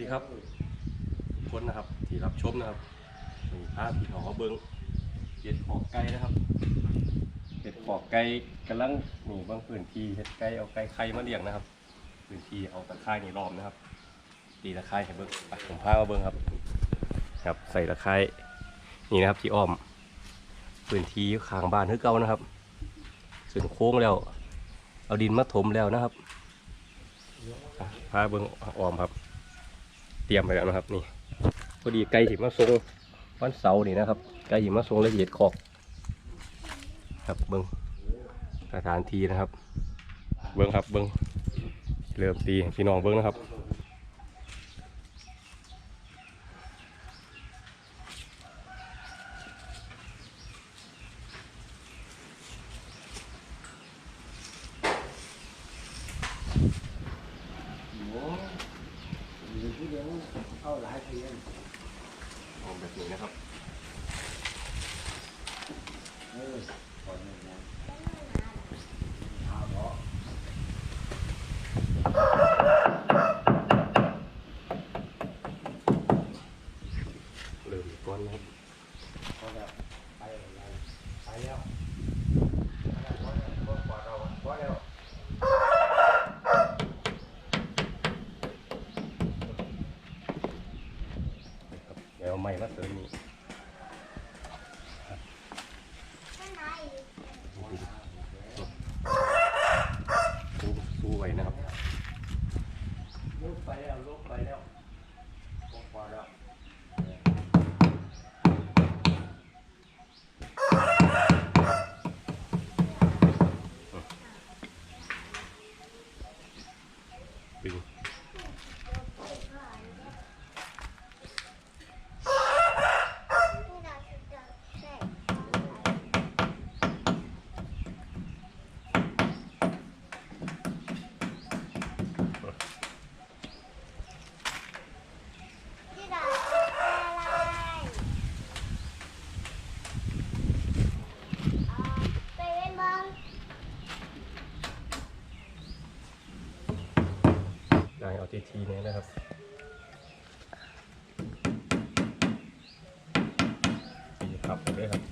ดีครับทุกคนนะครับที่รับชมนะครับมีภาพที่เขาเบิ้งเห็ดขอกไก่นะครับเห็ดขอกไก่กำลังนี่บางพื้นที่เห็ดไก่เอาไก่ไข่มาเลี้ยงนะครับพื้นที่เอาตะไคร่นี่ล้อมนะครับ ตีตะไคร่ให้เบิ้งไปผมพามาเบิ้งครับ ครับใส่ตะไคร่นี่นะครับที่อ้อมพื้นที่ข้างบ้านคือเก่านะครับขึ้นโค้งแล้ว เอาดินมาถมแล้วนะครับพาเบิ้งอ้อมครับ เตรียมไปแล้วนะครับนี่พอดีไก่หิมาทรงวันเสาร์นี่นะครับไก่หิมาทรงละเอียดขอกครับเบิ้งสถานที่นะครับ เบิ้งครับเบิ้งเริ่มตีพี่น้องเบิ้งนะครับ ที่เดียวเอาหลายทีนั่นออกแบบนี้นะครับ เออก่อนหนึ่งนะเอาเนาะ เริ่มก้อนนะครับ พอแล้วไปแล้วไปแล้วพอแล้วพอแล้วพอเราพอแล้ว ครับ เดี๋ยวเอาไม้มาเสริมนี่สู้สู้ไว้นะครับ ลุกไปแล้วลุกไปแล้วพอแล้ว ดึงได้เอาทีทีนี้นะครับ ตีขับไปเลยครับ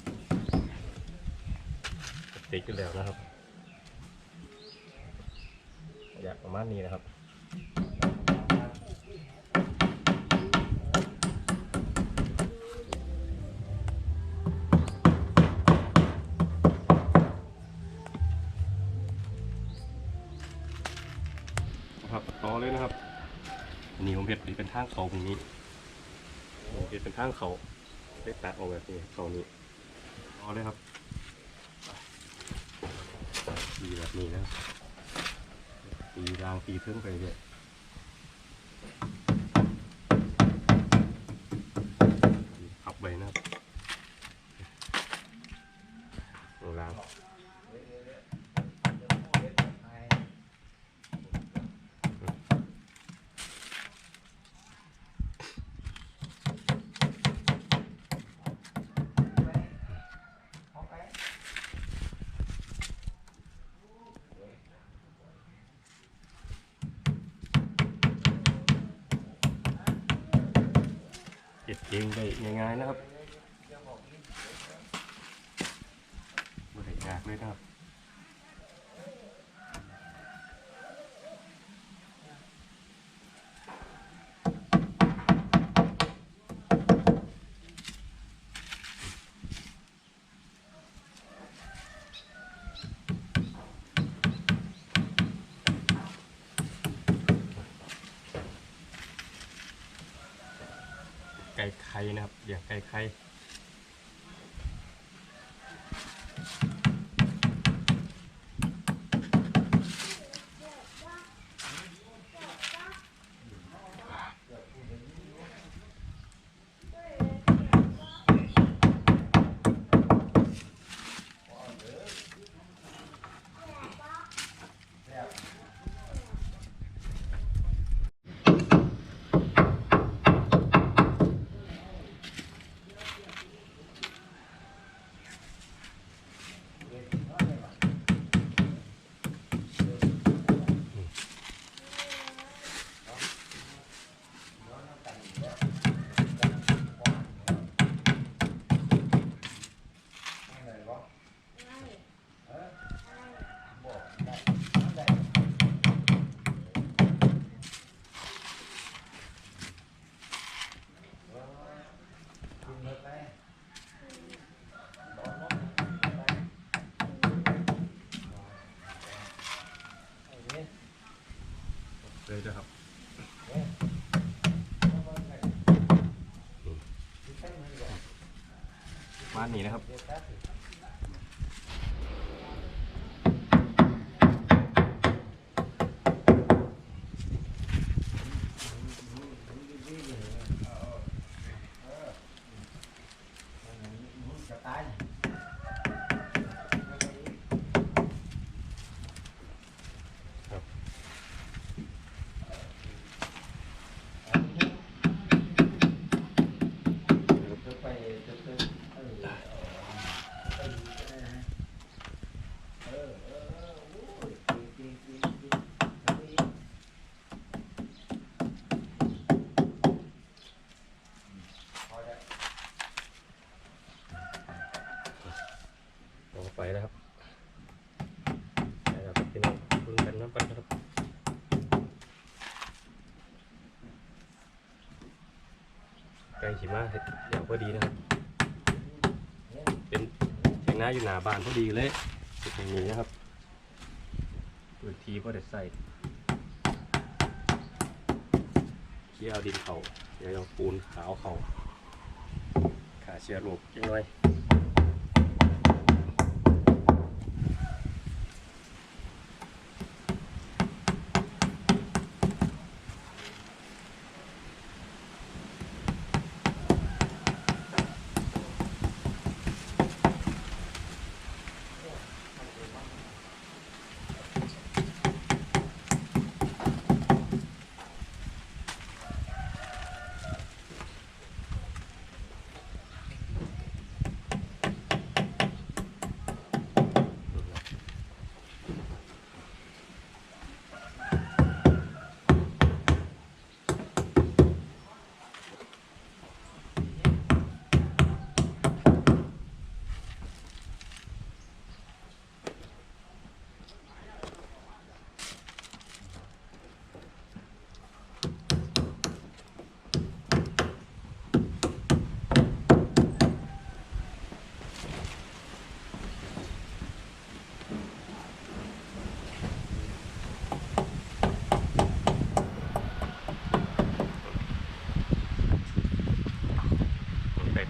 ติดกันแล้วนะครับ อยากประมาณนี้นะครับางเขาตรงนี้ผมเห็ดเป็นทางเขาได้แตะออกแบบนี้เขานี้ต่อเลยครับตีแบบนี้นะครับตีรางตีเทิงไปเรื่อย เก็บเองได้ง่ายๆนะครับไม่ได้ยากเลยนะครับ นะครับเลี้ยงไก่ไข่ บ้านนี้นะครับ จะตาย จะไปจะไปเออเออเออเออโอ้ยจริงจริงจริงจริงพอแล้ว ลงไปแล้วครับไปแล้วครับพี่น้องเบิ่งกันน้ำกันครับ ไก่ ขีมาเดเดี๋ยวพอดีนะครับ เป็นเชียงนาอยู่หน้าบ้านพอดีเลยเป็นอย่างนี้นะครับเว้นที่พอเด้ใส่เคี่ยวดินเขาเดี๋ยวปูนขาวเขาขาเชื้อโรคยังไง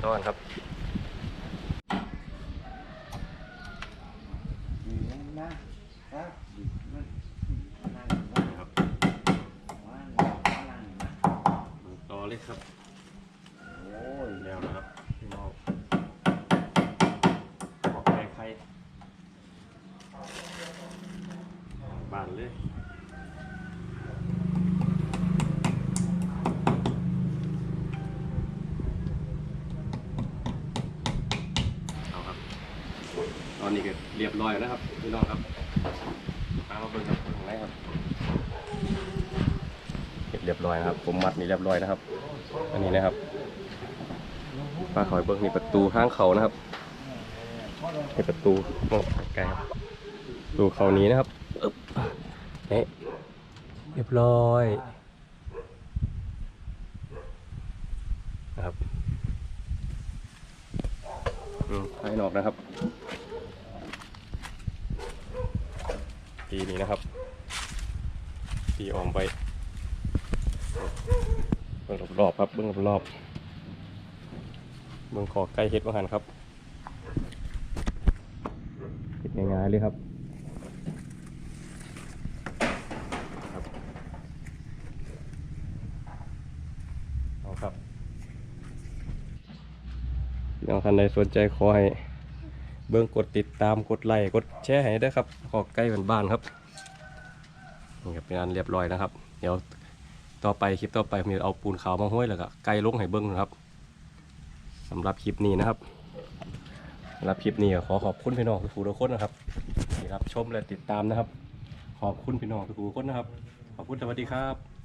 ก่อนครับต่อเลยครับ โอ้ย แล้วนะครับพี่น้องบอกไก่ไข่บานเลยเอาครับ ตอนนี้ก็เรียบร้ อยแล้วนะครับพี่น้องครับมามาเบิ่งครับข้างในครับเก็บเรียบร้อยนะครับ ผมมัดนี่เรียบร้อยนะครับ อันนี้นะครับป้าขอยเบิ้งนี่ประตูข้างเขานะครับนี่ประตูโอ้ไกลครับประตูเขานี้นะครับอึ๊บนี่เรียบร้อยนะครับอืมภายนอกนะครับ ปีนี้นะครับปีออมไปเบิ่งรอบๆครับเบิ่งรอบๆเบิ่งขอใกล้เฮ็ดว่าหันครับเฮ็ดง่ายๆเลยครับเอาครับพี่น้องท่านใดสนใจขอให้ เบิ่งกดติดตามกดไลค์กดแชร์ให้ด้วยครับขอใกล้บ้านๆครับนี่ครับเป็นอันเรียบร้อยนะครับ เดี๋ยวต่อไปคลิปต่อไปผมจะเอาปูนขาวมาห้อยแล้วก็ไกลลงให้เบิ่งนะครับสำหรับคลิปนี้นะครับสำหรับคลิปนี้ขอขอบคุณพี่น้องทุกทุกคนนะครับที่รับชมและติดตามนะครับ ขอบคุณพี่น้องทุกทุกคนนะครับ ขอบคุณสวัสดีครับ